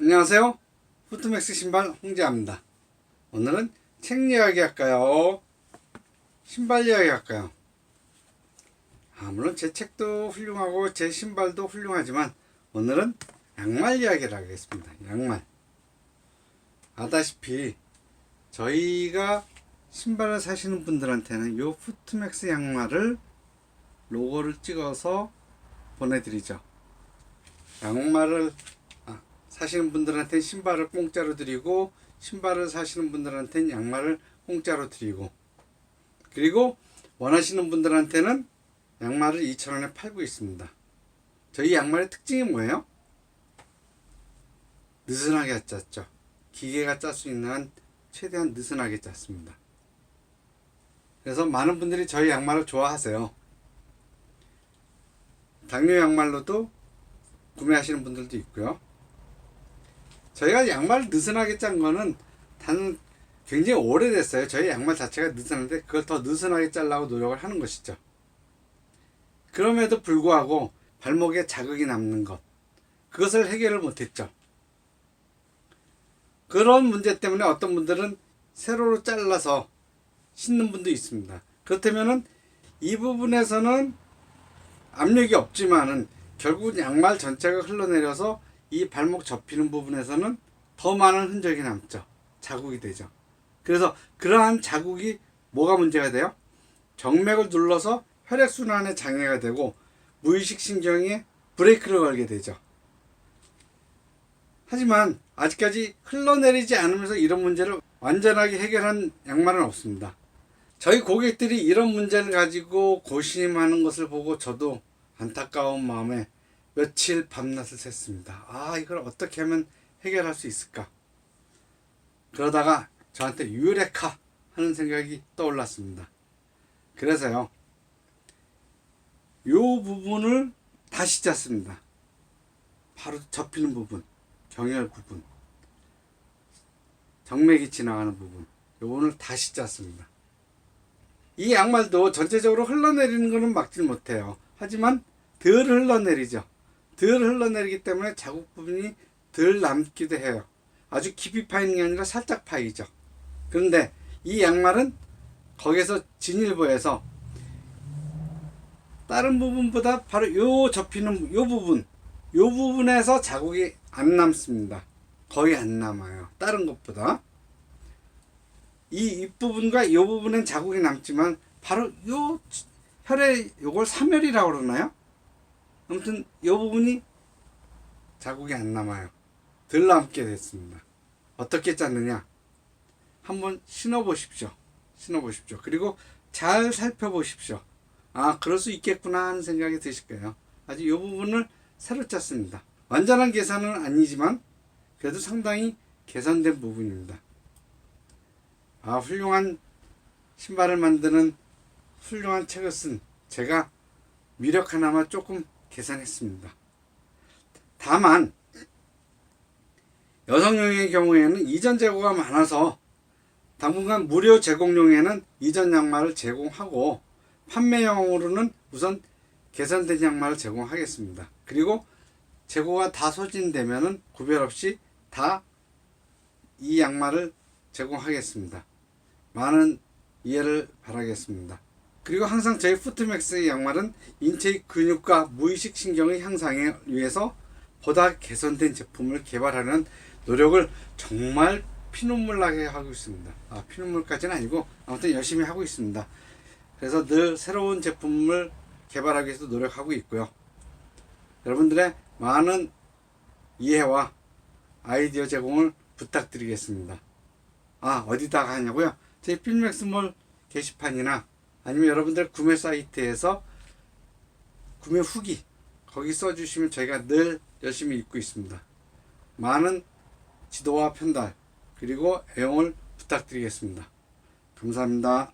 안녕하세요. 후트맥스 신발 홍재합니다. 오늘은 책 이야기 할까요? 신발 이야기 할까요? 아, 물론 제 책도 훌륭하고 제 신발도 훌륭하지만 오늘은 양말 이야기를 하겠습니다. 양말. 아다시피 저희가 신발을 사시는 분들한테는 요 푸트맥스 양말을 로고를 찍어서 보내드리죠. 양말을 아, 사시는 분들한테 신발을 공짜로 드리고 신발을 사시는 분들한테는 양말을 공짜로 드리고 그리고 원하시는 분들한테는 양말을 2,000원에 팔고 있습니다. 저희 양말의 특징이 뭐예요? 느슨하게 짰죠. 기계가 짤 수 있는 한 최대한 느슨하게 짰습니다. 그래서 많은 분들이 저희 양말을 좋아하세요. 당뇨 양말로도 구매하시는 분들도 있고요. 저희가 양말을 느슨하게 짠 거는 단 굉장히 오래됐어요. 저희 양말 자체가 느슨한데 그걸 더 느슨하게 잘라고 노력을 하는 것이죠. 그럼에도 불구하고 발목에 자극이 남는 것 그것을 해결을 못했죠. 그런 문제 때문에 어떤 분들은 세로로 잘라서 신는 분도 있습니다. 그렇다면은 이 부분에서는 압력이 없지만은 결국 양말 전체가 흘러내려서 이 발목 접히는 부분에서는 더 많은 흔적이 남죠. 자국이 되죠. 그래서 그러한 자국이 뭐가 문제가 돼요? 정맥을 눌러서 혈액순환에 장애가 되고 무의식 신경에 브레이크를 걸게 되죠. 하지만 아직까지 흘러내리지 않으면서 이런 문제를 완전하게 해결한 양말은 없습니다. 저희 고객들이 이런 문제를 가지고 고심하는 것을 보고 저도 안타까운 마음에 며칠 밤낮을 샜습니다. 아, 이걸 어떻게 하면 해결할 수 있을까? 그러다가 저한테 유레카 하는 생각이 떠올랐습니다. 그래서요, 요 부분을 다시 짰습니다. 바로 접히는 부분, 경혈 부분, 정맥이 지나가는 부분, 요거를 다시 짰습니다. 이 양말도 전체적으로 흘러내리는 것은 막지 못해요. 하지만 덜 흘러내리죠. 덜 흘러내리기 때문에 자국 부분이 덜 남기도 해요. 아주 깊이 파이는 게 아니라 살짝 파이죠. 그런데 이 양말은 거기서 진일보에서 다른 부분보다 바로 요 접히는 요 부분, 요 부분에서 자국이 안 남습니다. 거의 안 남아요. 다른 것보다. 이 윗부분과 이 부분엔 자국이 남지만 바로 요 혈액 요걸 사멸이라고 그러나요? 아무튼 이 부분이 자국이 안 남아요. 덜 남게 됐습니다. 어떻게 짰느냐? 한번 신어 보십시오. 신어 보십시오. 그리고 잘 살펴보십시오. 아, 그럴 수 있겠구나 하는 생각이 드실 거예요. 아주 이 부분을 새로 짰습니다. 완전한 계산은 아니지만 그래도 상당히 개선된 부분입니다. 아, 훌륭한 신발을 만드는 훌륭한 책을 쓴 제가 미력 하나만 조금 계산했습니다. 다만 여성용의 경우에는 이전 재고가 많아서 당분간 무료 제공용에는 이전 양말을 제공하고 판매용으로는 우선 개선된 양말을 제공하겠습니다. 그리고 재고가 다 소진되면은 구별 없이 다 이 양말을 제공하겠습니다. 많은 이해를 바라겠습니다. 그리고 항상 저희 푸트맥스의 양말은 인체의 근육과 무의식 신경의 향상에 위해서 보다 개선된 제품을 개발하는 노력을 정말 피눈물 나게 하고 있습니다. 아, 피눈물까지는 아니고 아무튼 열심히 하고 있습니다. 그래서 늘 새로운 제품을 개발하기 위해서 노력하고 있고요. 여러분들의 많은 이해와 아이디어 제공을 부탁드리겠습니다. 아, 어디다가 하냐고요? 저희 필맥스몰 게시판이나 아니면 여러분들 구매 사이트에서 구매 후기 거기 써주시면 저희가 늘 열심히 읽고 있습니다. 많은 지도와 편달 그리고 애용을 부탁드리겠습니다. 감사합니다.